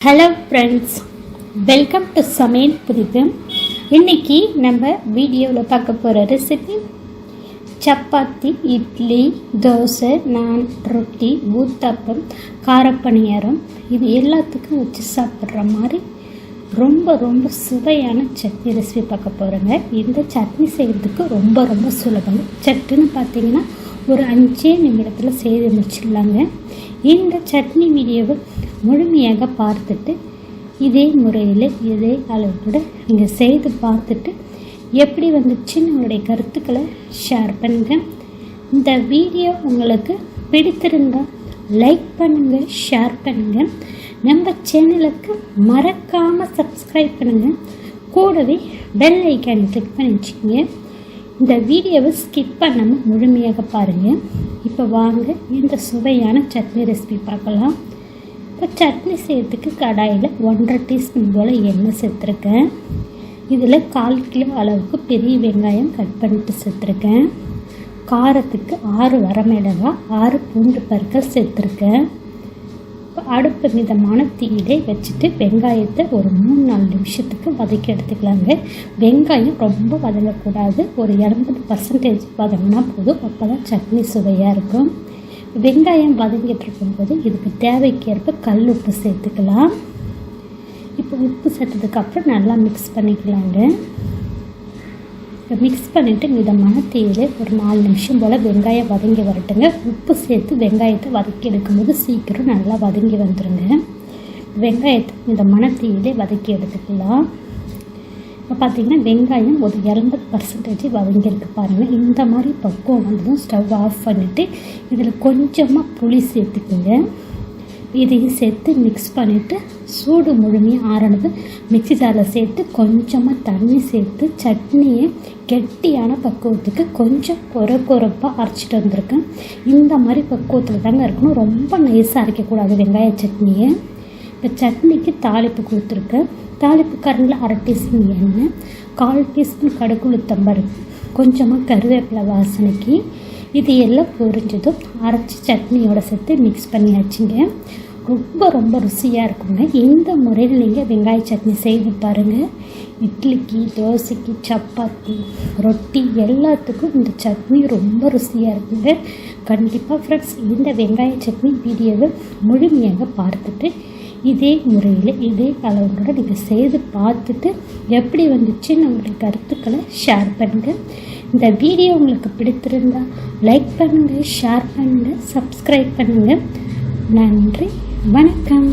Hello friends welcome to சமையல் புதிப்பு இன்னைக்கு நம்ம வீடியோவில் பார்க்க போகிற ரெசிபி சப்பாத்தி இட்லி தோசை நான் ரொட்டி ஊத்தப்பம் காரப்பணியாரம் இது எல்லாத்துக்கும் வச்சு சாப்பிட்ற மாதிரி ரொம்ப ரொம்ப சுவையான சட்னி ரெசிபி பார்க்க போகிறேங்க இந்த சட்னி செய்கிறதுக்கு ரொம்ப ரொம்ப சுலபம் சட்டுன்னு பார்த்தீங்கன்னா ஒரு அஞ்சே நிமிடத்தில் செய்து முடிச்சிடலாங்க. இந்த சட்னி வீடியோவை முழுமையாக பார்த்துட்டு இதே முறையில் இதே அளவோட நீங்கள் செய்து பார்த்துட்டு எப்படி வந்துச்சுன்னு உங்களுடைய கருத்துக்களை ஷேர் பண்ணுங்கள் இந்த வீடியோ உங்களுக்கு பிடித்திருந்தால் லைக் பண்ணுங்கள் ஷேர் பண்ணுங்கள் நம்ம சேனலுக்கு மறக்காமல் சப்ஸ்கிரைப் பண்ணுங்கள் கூடவே பெல் ஐக்கானை கிளிக் பண்ணி வச்சுக்கோங்க இந்த வீடியோவை ஸ்கிப் பண்ணாமல் முழுமையாக பாருங்கள் இப்போ வாங்க இந்த சுவையான சட்னி ரெசிபி பார்க்கலாம். இப்போ சட்னி செய்யறதுக்கு கடாயில் ஒன்றரை டீஸ்பூன் போல் எண்ணெய் சேர்த்துருக்கேன். இதில் கால் கிலோ அளவுக்கு பெரிய வெங்காயம் கட் பண்ணிட்டு சேர்த்துருக்கேன். காரத்துக்கு ஆறு வரமிளகாய் ஆறு பூண்டு பற்கள் சேர்த்துருக்கேன். அடுப்பு மிதமான தீயிலே வச்சுட்டு வெங்காயத்தை ஒரு மூணு நாலு நிமிஷத்துக்கு வதக்கி எடுத்துக்கலாங்க. வெங்காயம் ரொம்ப வதங்கக்கூடாது. ஒரு எண்பது பர்சன்டேஜ் வதங்கினா போதும். அப்போ தான் சட்னி சுவையாக இருக்கும். வெங்காயம் வதங்கிட்டு இருக்கும்போது இதுக்கு தேவைக்கேற்ப கல் உப்பு சேர்த்துக்கலாம். இப்போ உப்பு சேர்த்ததுக்கப்புறம் நல்லா மிக்ஸ் பண்ணிக்கலாங்க. மிக்ஸ் பண்ணிவிட்டு மிதமான தீயில் ஒரு நாலு நிமிஷம் போல் வெங்காயம் வதங்கி வரட்டுங்க. உப்பு சேர்த்து வெங்காயத்தை வதக்கி எடுக்கும்போது சீக்கிரம் நல்லா வதங்கி வந்துடுங்க வெங்காயத்தை மிதமான தீயிலே வதக்கி எடுத்துக்கலாம். இப்போ பார்த்தீங்கன்னா வெங்காயம் ஒரு எண்பது பர்சன்டேஜ் வதங்கியிருக்கு பாருங்கள் இந்த மாதிரி பக்குவம் வந்ததும் ஸ்டவ் ஆஃப் பண்ணிவிட்டு இதில் கொஞ்சமாக புளி சேர்த்துக்குங்க. இதையும் சேர்த்து மிக்ஸ் பண்ணிவிட்டு சூடு முழுமையாக ஆறினது மிக்சி ஜாரில் சேர்த்து கொஞ்சமாக தண்ணி சேர்த்து சட்னியை கெட்டியான பக்குவத்துக்கு கொஞ்சம் குறை குறைப்பாக அரைச்சிட்டு வந்திருக்கேன். இந்த மாதிரி பக்குவத்தில் தாங்க இருக்கணும். ரொம்ப நைஸாக அரைக்கக்கூடாது வெங்காய சட்னியை. இப்போ சட்னிக்கு தாளிப்பு கொடுத்துருக்கேன். தாளிப்பு கரண்டில் அரை டீஸ்பூன் எண்ணெய் கால் டீஸ்பூன் கடுகுளுத்தம்பருப்பு கொஞ்சமாக கருவேப்பிலை வாசனைக்கு இது எல்லாம் பொரிஞ்சதும் அரைச்சி சட்னியோட சேர்த்து மிக்ஸ் பண்ணியாச்சுங்க. ரொம்ப ரொம்ப ருசியாக இருக்குங்க. இந்த முறையில் நீங்கள் வெங்காய சட்னி செய்து பாருங்கள் இட்லிக்கு தோசைக்கு சப்பாத்தி ரொட்டி எல்லாத்துக்கும் இந்த சட்னி ரொம்ப ருசியாக இருக்குங்க. கண்டிப்பாக ஃப்ரெண்ட்ஸ் இந்த வெங்காய சட்னி வீடியோவை முழுமையாக பார்த்துட்டு இதே முறையில் இதே அளவுகளோட நீங்கள் செய்து பார்த்துட்டு எப்படி வந்துச்சுன்னு நம்மளுடைய கருத்துக்களை ஷேர் பண்ணுங்கள் இந்த வீடியோ உங்களுக்கு பிடித்திருந்தா லைக் பண்ணுங்கள் ஷேர் பண்ணுங்கள் சப்ஸ்கிரைப் பண்ணுங்கள் நன்றி வணக்கம்.